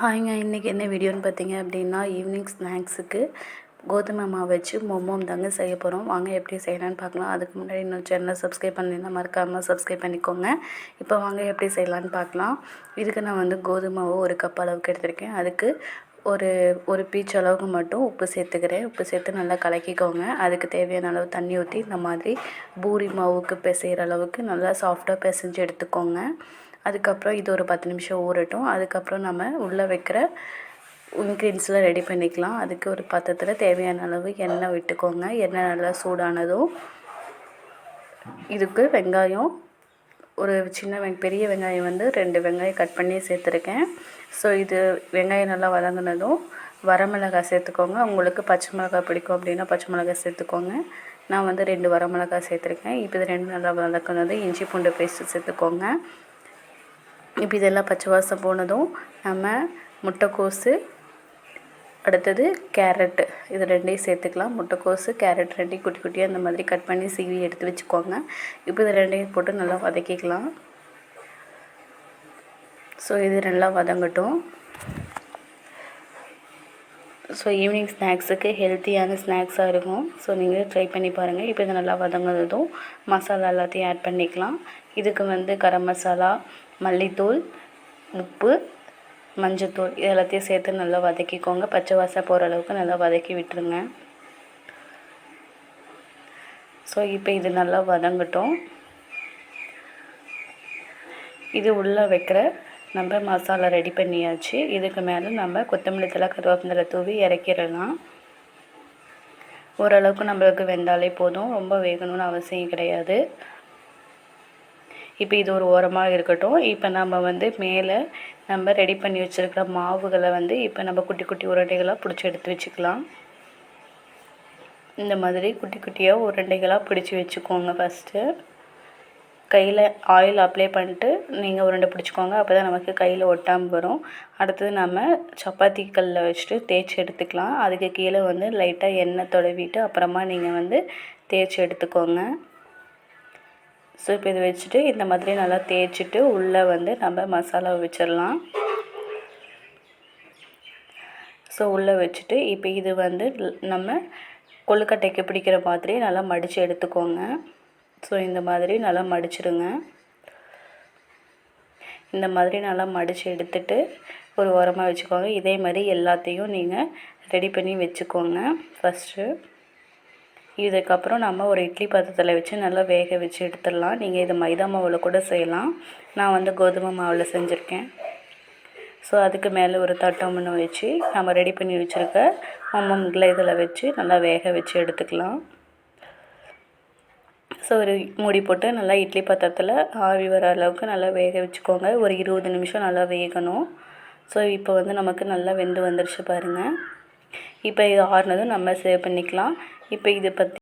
ஹாய்ங்க இன்றைக்கி என்ன வீடியோன்னு பார்த்தீங்க அப்படின்னா ஈவினிங் ஸ்நாக்ஸுக்கு கோதுமை மாவு வச்சு மொமோம் தாங்க செய்ய போகிறோம் வாங்க எப்படி செய்யலான்னு பார்க்கலாம். அதுக்கு முன்னாடி இன்னும் சேனலை சப்ஸ்கிரைப் பண்ணியிருந்தா மறக்காமல் சப்ஸ்கிரைப் பண்ணிக்கோங்க. இப்போ வாங்க எப்படி செய்யலான்னு பார்க்கலாம். இதுக்கு நான் வந்து கோதுமாவை மாவு ஒரு கப் அளவுக்கு எடுத்திருக்கேன். அதுக்கு ஒரு ஒரு பீச் அளவுக்கு மட்டும் உப்பு சேர்த்துக்கிறேன். உப்பு சேர்த்து நல்லா கலக்கிக்கோங்க. அதுக்கு தேவையான அளவு தண்ணி ஊற்றி இந்த மாதிரி பூரி மாவுக்கு பிசைகிற அளவுக்கு நல்லா சாஃப்டாக பிசைஞ்சு எடுத்துக்கோங்க. அதுக்கப்புறம் இது ஒரு பத்து நிமிஷம் ஊறட்டும். அதுக்கப்புறம் நம்ம உள்ளே வைக்கிற இன்க்ரீடியன்ஸ்லாம் ரெடி பண்ணிக்கலாம். அதுக்கு ஒரு பத்தத்தில் தேவையான அளவு எண்ணெய் விட்டுக்கோங்க. எண்ணெய் நல்லா சூடானதும் இதுக்கு வெங்காயம் ஒரு சின்ன வெங் பெரிய வெங்காயம் வந்து ரெண்டு வெங்காயம் கட் பண்ணி சேர்த்துருக்கேன். ஸோ இது வெங்காயம் நல்லா வதங்கினதும் வரமிளகாய் சேர்த்துக்கோங்க. உங்களுக்கு பச்சை மிளகாய் பிடிக்கும் அப்படின்னா பச்சை மிளகாய் சேர்த்துக்கோங்க. நான் வந்து ரெண்டு வரமிளகாய் சேர்த்துருக்கேன். இப்போ இது ரெண்டு நல்லா வதக்குனது இஞ்சி பூண்டு பேஸ்ட்டு சேர்த்துக்கோங்க. இப்போ இதெல்லாம் பச்சை வாசம் போனதும் நம்ம முட்டைக்கோஸு அடுத்தது கேரட்டு. இது ரெண்டையும் சேர்த்துக்கலாம். முட்டைக்கோஸு கேரட் ரெண்டையும் குட்டி குட்டியாக அந்த மாதிரி கட் பண்ணி சீவி எடுத்து வச்சுக்கோங்க. இப்போ இது ரெண்டையும் போட்டு நல்லா வதக்கிக்கலாம். ஸோ இது நல்லா வதங்கட்டும். ஸோ ஈவினிங் ஸ்நாக்ஸுக்கு ஹெல்த்தியான ஸ்நாக்ஸாக இருக்கும். ஸோ நீங்கள் ட்ரை பண்ணி பாருங்கள் இப்போ இது நல்லா வதங்கினதும் மசாலா எல்லாத்தையும் ஆட் பண்ணிக்கலாம். இதுக்கு வந்து கரம் மசாலா மல்லித்தூள் உப்பு மஞ்சத்தூள் இது எல்லாத்தையும் சேர்த்து நல்லா வதக்கிக்கோங்க. பச்சை வாசம் போகிற அளவுக்கு நல்லா வதக்கி விட்டுருங்க. ஸோ இப்போ இது நல்லா வதங்கட்டும். இது உள்ளே வைக்கிற நம்ம மசாலா ரெடி பண்ணியாச்சு. இதுக்கு மேலே நம்ம கொத்தமல்லி தலை கருவேப்பிலை தூவி இறக்கிடலாம். ஓரளவுக்கு நம்மளுக்கு வெந்தாலே போதும். ரொம்ப வேகணும்னு அவசியம் கிடையாது. இப்போ இது ஒரு ஓரமாக இருக்கட்டும். இப்போ நம்ம வந்து மேலே நம்ம ரெடி பண்ணி வச்சுருக்கிற மாவுகளை வந்து இப்போ நம்ம குட்டி குட்டி உருண்டைகளாக பிடிச்சி எடுத்து வச்சுக்கலாம். இந்த மாதிரி குட்டி குட்டியாக உருண்டைகளாக பிடிச்சி வச்சுக்கோங்க ஃபஸ்ட்டு கையில் ஆயில் அப்ளை பண்ணிட்டு நீங்கள் உருண்டை பிடிச்சிக்கோங்க. அப்போ தான் நமக்கு கையில் ஒட்டாமல் வரும். அடுத்தது நம்ம சப்பாத்தி கல்லில் வச்சுட்டு தேய்ச்சி எடுத்துக்கலாம். அதுக்கு கீழே வந்து லைட்டாக எண்ணெய் தொடவிட்டு அப்புறமா நீங்கள் வந்து தேய்ச்சி எடுத்துக்கோங்க. ஸோ இப்போ இதை வச்சுட்டு இந்த மாதிரி நல்லா தேய்ச்சிட்டு உள்ளே வந்து நம்ம மசாலாவை வச்சிடலாம். ஸோ உள்ளே வச்சுட்டு இப்போ இது வந்து நம்ம கொழுக்கட்டைக்கு பிடிக்கிற மாதிரி நல்லா மடித்து எடுத்துக்கோங்க. ஸோ இந்த மாதிரி நல்லா மடிச்சிடுங்க. இந்த மாதிரி நல்லா மடித்து எடுத்துட்டு ஒரு உரமாக வச்சுக்கோங்க. இதே மாதிரி எல்லாத்தையும் நீங்கள் ரெடி பண்ணி வச்சுக்கோங்க. ஃபஸ்ட்டு இதுக்கப்புறம் நம்ம ஒரு இட்லி பாத்திரத்தில் வச்சு நல்லா வேக வச்சு எடுத்துடலாம். நீங்கள் இது மைதா மாவில் கூட செய்யலாம். நான் வந்து கோதுமை மாவில் செஞ்சுருக்கேன். ஸோ அதுக்கு மேலே ஒரு தட்டம் ஒன்று வச்சு நம்ம ரெடி பண்ணி வச்சுருக்க மம்மங்கில் இதில் வச்சு நல்லா வேக வச்சு எடுத்துக்கலாம். ஸோ ஒரு மூடி போட்டு நல்லா இட்லி பாத்திரத்தில் ஆவி வர அளவுக்கு நல்லா வேக வச்சுக்கோங்க. ஒரு இருபது நிமிஷம் நல்லா வேகணும். ஸோ இப்போ வந்து நமக்கு நல்லா வெந்து வந்துருச்சு பாருங்கள் இப்போ இது ஆறுனதும் நம்ம சேவ் பண்ணிக்கலாம். இப்போ இதை பற்றி